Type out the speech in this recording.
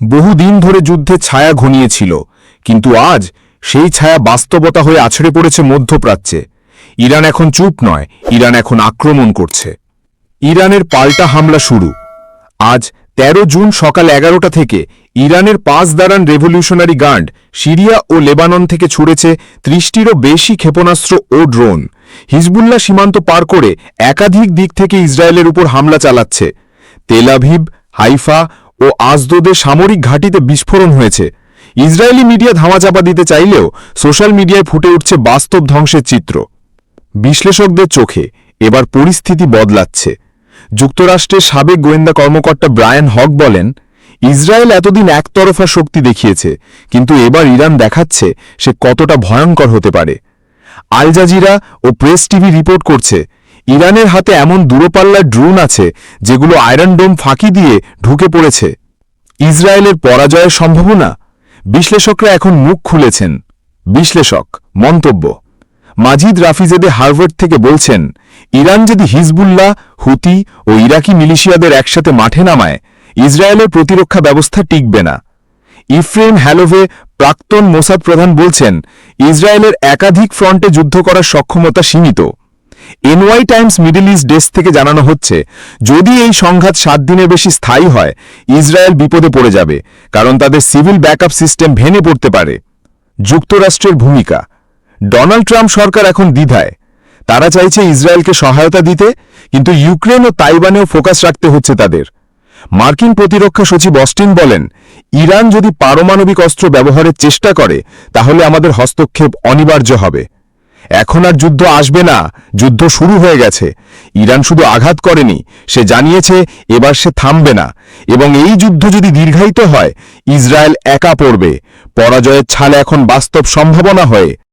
বহুদিন ধরে যুদ্ধে ছায়া ঘনিয়েছিল, কিন্তু আজ সেই ছায়া বাস্তবতা হয়ে আছড়ে পড়েছে মধ্যপ্রাচ্যে। ইরান এখন চুপ নয়, ইরান এখন আক্রমণ করছে। ইরানের পাল্টা হামলা শুরু। আজ ১৩ জুন সকাল এগারোটা থেকে ইরানের পাঁচ দারান রেভলিউশনারি গার্ড সিরিয়া ও লেবানন থেকে ছুড়েছে ত্রিশটিরও বেশি ক্ষেপণাস্ত্র ও ড্রোন। হিজবুল্লাহ সীমান্ত পার করে একাধিক দিক থেকে ইসরায়েলের উপর হামলা চালাচ্ছে। তেলাভিভ হাইফা ও আজদোদে সামরিক ঘাঁটিতে বিস্ফোরণ হয়েছে। ইসরায়েলি মিডিয়া ধামাচাপা দিতে চাইলেও সোশ্যাল মিডিয়ায় ফুটে উঠছে বাস্তব ধ্বংসের চিত্র। বিশ্লেষকদের চোখে এবার পরিস্থিতি বদলাচ্ছে। যুক্তরাষ্ট্রের সাবেক গোয়েন্দা কর্মকর্তা ব্রায়ান হক বলেন, ইসরায়েল এতদিন একতরফা শক্তি দেখিয়েছে, কিন্তু এবার ইরান দেখাচ্ছে সে কতটা ভয়ঙ্কর হতে পারে। আল জাজিরা ও প্রেস টিভি রিপোর্ট করছে ইরানের হাতে এমন দূরপাল্লার ড্রোন আছে, যেগুলো আয়রন ডোম ফাঁকি দিয়ে ঢুকে পড়েছে। ইসরায়েলের পরাজয়ের সম্ভাবনা? বিশ্লেষকরা এখন মুখ খুলেছেন। বিশ্লেষক, মন্তব্য। মাজিদ রাফিজেদে হার্ভার্ড থেকে বলছেন, ইরান যদি হিজবুল্লাহ, হুতি ও ইরাকি মিলিশিয়াদের একসাথে মাঠে নামায়, ইসরায়েলের প্রতিরক্ষা ব্যবস্থা টিকবে না। ইফ্রেম হ্যালোভে প্রাক্তন মোসাদ প্রধান বলছেন, ইসরায়েলের একাধিক ফ্রন্টে যুদ্ধ করার সক্ষমতা সীমিত। NY Times middle east desk থেকে জানানো হচ্ছে, যদি এই সংঘাত সাত দিনের বেশি স্থায়ী হয়, ইসরায়েল বিপদে পড়ে যাবে, কারণ তাদের সিভিল ব্যাকআপ সিস্টেম ভেঙে পড়তে পারে। যুক্তরাষ্ট্রের ভূমিকা, ডোনাল্ড ট্রাম্প সরকার এখন দ্বিধায়। তারা চাইছে ইসরায়েলকে সহায়তা দিতে, কিন্তু ইউক্রেন ও তাইওয়ানেও ফোকাস রাখতে হচ্ছে তাদের। মার্কিন প্রতিরক্ষা সচিব অস্টিন বলেন, ইরান যদি পারমাণবিক অস্ত্র ব্যবহারের চেষ্টা করে, তাহলে আমাদের হস্তক্ষেপ অনিবার্য হবে। এখন আর যুদ্ধ আসবে না, যুদ্ধ শুরু হয়ে গেছে। ইরান শুধু আঘাত করেনি, সে জানিয়েছে এবার সে থামবে না। এবং এই যুদ্ধ যদি দীর্ঘায়িত হয়, ইসরায়েল একা পড়বে। পরাজয়ের ছালে এখন বাস্তব সম্ভাবনা হয়ে